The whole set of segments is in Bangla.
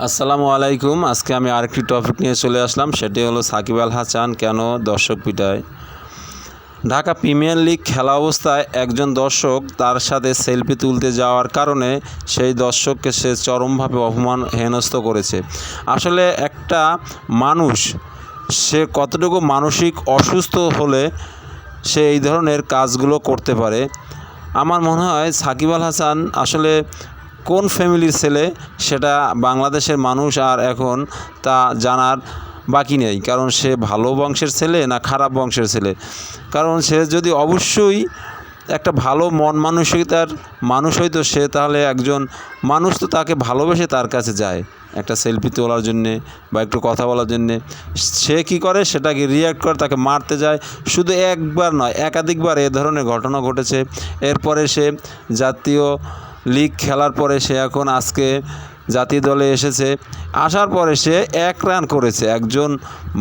আসসালামু আলাইকুম। আজকে আমি আরেকটি টপিক নিয়ে চলে আসলাম, সেটি হলো সাকিব আল হাসান কেন দর্শক পিটায়? ঢাকা প্রিমিয়ার লিগ খেলা অবস্থায় একজন দর্শক তার সাথে সেলফি তুলতে যাওয়ার কারণে সেই দর্শককে সে চরমভাবে অপমান হেনস্থ করেছে। আসলে একটা মানুষ, সে কতটুকু মানসিক অসুস্থ হলে সে এই ধরনের কাজগুলো করতে পারে? আমার মনে হয় সাকিব আল হাসান আসলে কোন ফ্যামিলির ছেলে সেটা বাংলাদেশের মানুষ আর এখন তা জানার বাকি নেই। কারণ সে ভালো বংশের ছেলে না খারাপ বংশের ছেলে? কারণ সে যদি অবশ্যই একটা ভালো মন মানসিকতার মানুষ হয়তো সে তাহলে একজন মানুষ তো তাকে ভালোবেসে তার কাছে যায় একটা সেলফি তোলার জন্যে বা একটু কথা বলার জন্যে। সে কি করে? সেটাকে রিয়্যাক্ট করে, তাকে মারতে যায়। শুধু একবার নয়, একাধিকবার এ ধরনের ঘটনা ঘটেছে। এরপরে সে জাতীয় লিগ খেলার পরে সে এখন আজকে জাতীয় দলে এসেছে। আসার পরে সে এক রান করেছে। একজন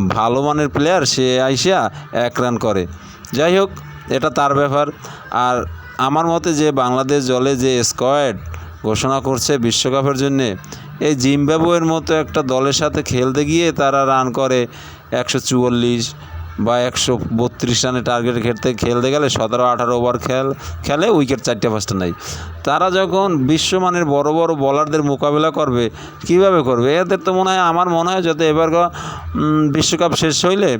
ভালো মানের প্লেয়ার সে আইসা এক রান করে। যাই হোক, এটা তার ব্যাপার। আর আমার মতে যে বাংলাদেশ দলে যে স্কোয়াড ঘোষণা করছে বিশ্বকাপের জন্যে, এই জিম্বাবুয়ের মতো একটা দলের সাথে খেলতে গিয়ে তারা রান করে একশো চুয়াল্লিশ বা একশো বত্রিশ রানের টার্গেট খেলতে খেলতে গেলে সতেরো, আঠারো ওভার খেল, খেলে উইকেট চারটে পাঁচটা নাই তারা যখন বিশ্বমানের বড় বড় বলারদের মোকাবেলা করবে, কীভাবে করবে? এদের তো মনে হয়, আমার মনে হয় যাতে এবার বিশ্বকাপ শেষ হইলে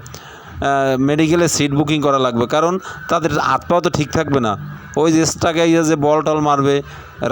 মেডিকেলে সিট বুকিং করা লাগবে। কারণ তাদের হাত পাও তো ঠিক থাকবে না। ওই যে ইয়ে যে বল টল মারবে,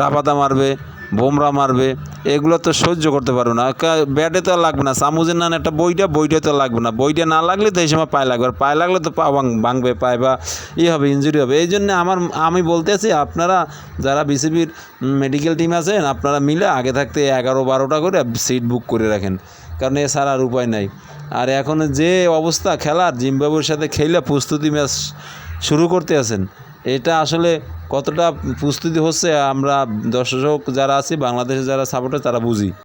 রাবাদা মারবে বোমরা মারবে, এগুলো তো সহ্য করতে পারবে না। ব্যাটে তো লাগবে না। সামুজের নান একটা বইটা বইটা তো লাগবে না। বইটা না লাগলে তো এই সময় পায়ে লাগবে। আর পায়ে লাগলে তো পা ভাঙ- ভাঙবে, পায়ে বা ই হবে ইঞ্জুরি হবে। এই জন্য আমার, আমি বলতেছি আপনারা যারা বিসিবির মেডিকেল টিম আছেন, আপনারা মিলে আগে থাকতে এগারো বারোটা করে সিট বুক করে রাখেন। কারণ এছাড়া আর উপায় নাই। আর এখন যে অবস্থা, খেলার জিম্বাবুর সাথে খেলে প্রস্তুতি ম্যাচ শুরু করতে আছেন এটা আসলে কতটা প্রস্তুতি হচ্ছে আমরা দর্শক যারা আছি বাংলাদেশে যারা সাপোর্টার তারা বুঝি।